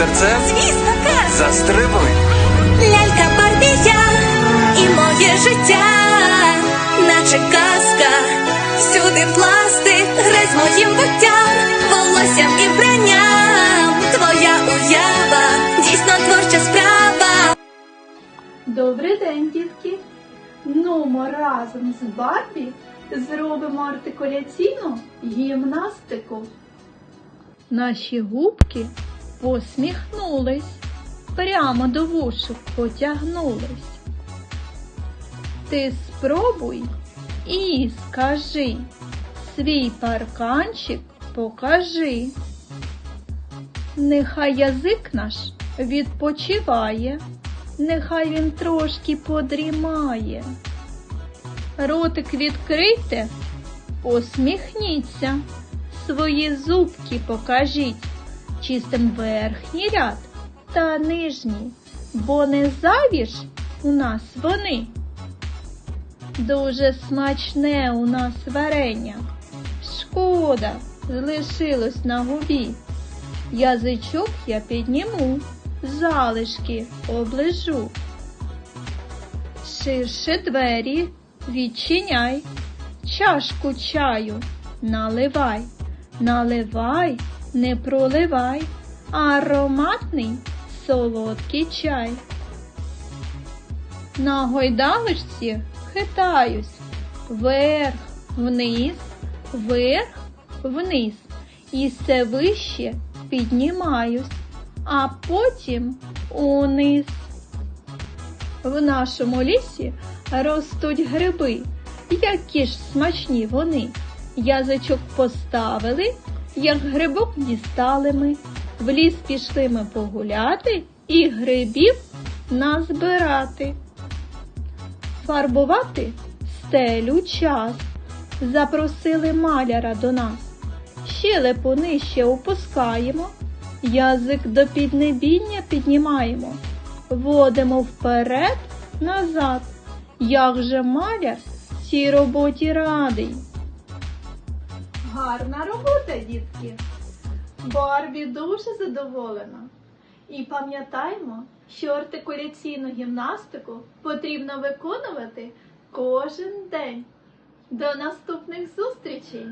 вітерцем? Звісно, Кен! Застрибуй. Лялька Барбі я і моє життя, наче казка, всюди пластик, грай з моїм буттям, волоссям і вбранням. Твоя уява, дійсно творча справа. Добрий день, дітки! Ну, ми разом з Барбі зробимо артикуляційну гімнастику. Наші губки посміхнулись, прямо до вушок потягнулись. Ти спробуй і скажи, свій парканчик покажи. Нехай язик наш відпочиває, нехай він трошки подрімає. Ротик відкрийте, посміхніться, свої зубки покажіть, чистим верхній ряд та нижній, бо не завіж у нас вони. Дуже смачне у нас варення. Шкода, залишилось на губі. Язичок я підніму, залишки оближу. Ширше двері відчиняй, чашку чаю наливай, наливай, не проливай, ароматний солодкий чай. На гойдалочці хитаюсь, вверх, вниз, вверх, вниз. І все вище піднімаюсь, а потім униз. В нашому лісі ростуть гриби, які ж смачні вони. Язичок поставили, як грибок дістали ми. В ліс пішли ми погуляти і грибів назбирати. Фарбувати стелю час. Запросили маляра до нас. Щелепу нижче опускаємо, язик до піднебіння піднімаємо, водимо вперед, назад. Як же маляр цій роботі радий. Гарна робота, дітки. Барбі дуже задоволена. І пам'ятаймо, що артикуляційну гімнастику потрібно виконувати кожен день. До наступних зустрічей!